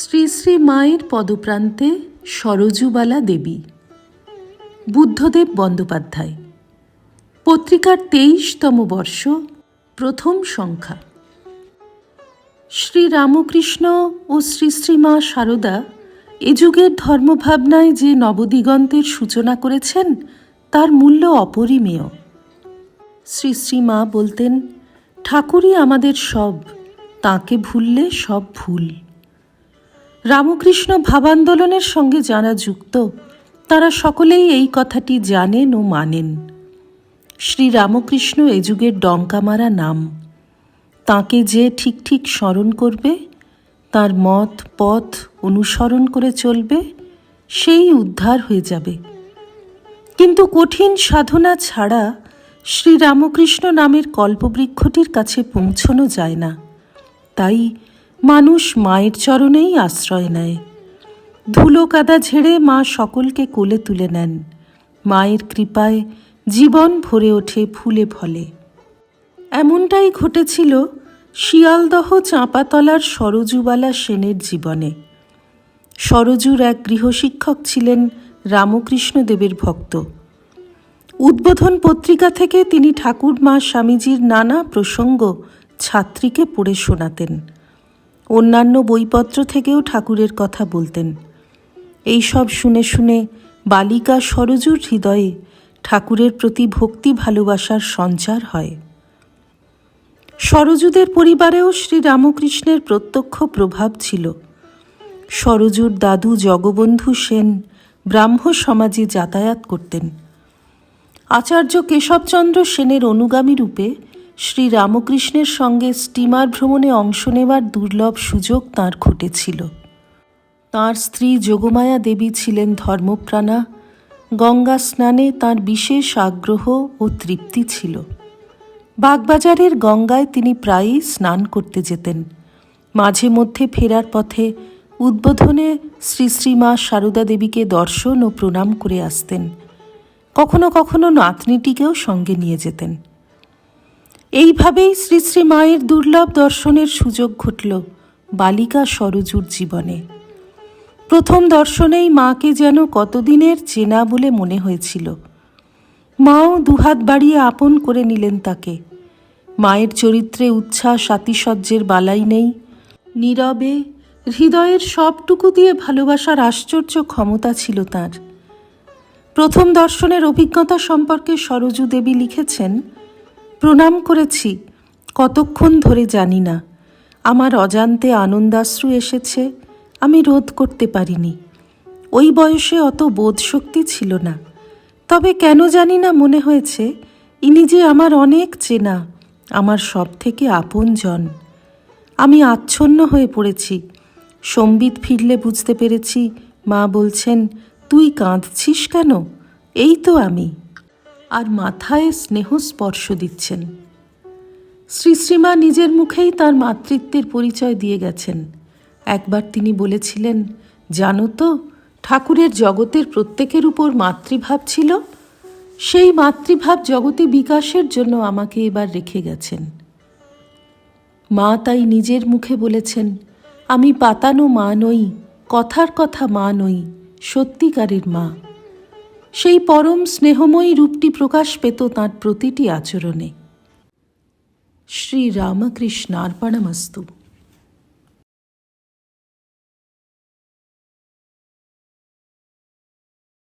শ্রী শ্রী মায়ের পদপ্রান্তে সরজুবালা দেবী। বুদ্ধদেব বন্দ্যোপাধ্যায়। পত্রিকার তেইশতম বর্ষ, প্রথম সংখ্যা। শ্রী রামকৃষ্ণ ও শ্রী মা সারদা এ যুগের ধর্মভাবনায় যে নবদিগন্তের সূচনা করেছেন, তার মূল্য অপরিমেয়। শ্রী শ্রী মা বলতেন, ঠাকুরই আমাদের সব, তাকে ভুললে সব ভুল। রামকৃষ্ণ ভাবান্দোলনের সঙ্গে যারা যুক্ত, তারা সকলেই এই কথাটি জানেন ও মানেন। শ্রী রামকৃষ্ণ এ যুগের ডঙ্কা মারা নাম। তাকে যে ঠিক ঠিক স্মরণ করবে, তার মত, পথ অনুসরণ করে চলবে, সেই উদ্ধার হয়ে যাবে। কিন্তু কঠিন সাধনা ছাড়া শ্রী রামকৃষ্ণ নামের কল্পবৃক্ষটির কাছে পৌঁছনো যায় না। তাই মানুষ মায়ের চরণেই আশ্রয় নেয়। ধুলো কাদা ঝেড়ে মা সকলকে কোলে তুলে নেন। মায়ের কৃপায় জীবন ভরে ওঠে ফুলে ফলে। এমনটাই ঘটেছিল শিয়ালদহ চাঁপাতলার সরজুবালা সেনের জীবনে। সরজুর এক গৃহশিক্ষক ছিলেন রামকৃষ্ণ দেবের ভক্ত। উদ্বোধন পত্রিকা থেকে তিনি ঠাকুর মা স্বামীজির নানা প্রসঙ্গ ছাত্রীকে পড়ে শোনাতেন। অন্যান্য বইপত্র থেকেও ঠাকুরের কথা বলতেন। এই সব শুনে শুনে বালিকা সরজুর হৃদয়ে ঠাকুরের প্রতি ভক্তি ভালোবাসার সঞ্চার হয়। সরজুদের পরিবারেও শ্রী রামকৃষ্ণের প্রত্যক্ষ প্রভাব ছিল। সরজুর দাদু জগবন্ধু সেন ব্রাহ্ম সমাজে যাতায়াত করতেন। আচার্য কেশবচন্দ্র সেনের অনুগামী রূপে শ্রী রামকৃষ্ণের সঙ্গে স্টিমার ভ্রমণে অংশ নেবার দুর্লভ সুযোগ তাঁর ঘটেছিল। তাঁর স্ত্রী যোগমায়া দেবী ছিলেন ধর্মপ্রাণা। গঙ্গা স্নানে তাঁর বিশেষ আগ্রহ ও তৃপ্তি ছিল। বাগবাজারের গঙ্গায় তিনি প্রায়ই স্নান করতে যেতেন। মাঝে মধ্যে ফেরার পথে উদ্বোধনে শ্রী শ্রী মা সারদা দেবীকে দর্শন ও প্রণাম করে আসতেন। কখনো কখনো নাতনিটিকেও সঙ্গে নিয়ে যেতেন। এইভাবেই শ্রী শ্রী মায়ের দুর্লভ দর্শনের সুযোগ ঘটল বালিকা সরজুর জীবনে। প্রথম দর্শনেই মাকে যেন কতদিনের চেনা বলে মনে হয়েছিল। মাও দুহাত বাড়িয়ে আপন করে নিলেন তাকে। মায়ের চরিত্রে উচ্ছ্বাস আতিশয্যের বালাই নেই। নীরবে, হৃদয়ের সবটুকু দিয়ে ভালোবাসার আশ্চর্য ক্ষমতা ছিল তার। প্রথম দর্শনের অভিজ্ঞতা সম্পর্কে সরজু দেবী লিখেছেন প্রণাম করেছি, কতক্ষণ ধরে জানি না। আমার অজান্তে আনন্দাশ্রু এসেছে, আমি রোধ করতে পারিনি। ওই বয়সে অত বোধশক্তি ছিল না। তবে কেন জানি না মনে হয়েছে, ইনি যে আমার অনেক চেনা, আমার সব থেকে আপনজন। আমি আচ্ছন্ন হয়ে পড়েছি। সম্বিত ফিরলে বুঝতে পেরেছি, মা বলছেন, তুই কাঁদছিস কেন? এই তো আমি। আর মাথায় স্নেহ স্পর্শ দিচ্ছেন। শ্রী শ্রীমা নিজের মুখেই তার মাতৃত্বের পরিচয় দিয়ে গেছেন। একবার তিনি বলেছিলেন, জানো তো, ঠাকুরের জগতের প্রত্যেকের উপর মাতৃভাব ছিল। সেই মাতৃভাব জগতে বিকাশের জন্য আমাকে এবার রেখে গেছেন। মা তাই নিজের মুখে বলেছেন, আমি পাতানো মা নই, কথার কথা মা নই, সত্যিকারের মা। সেই পরম স্নেহময়ী রূপটি প্রকাশ পেত তাঁর প্রতিটি আচরণে। শ্রী রামকৃষ্ণার্পণমস্তু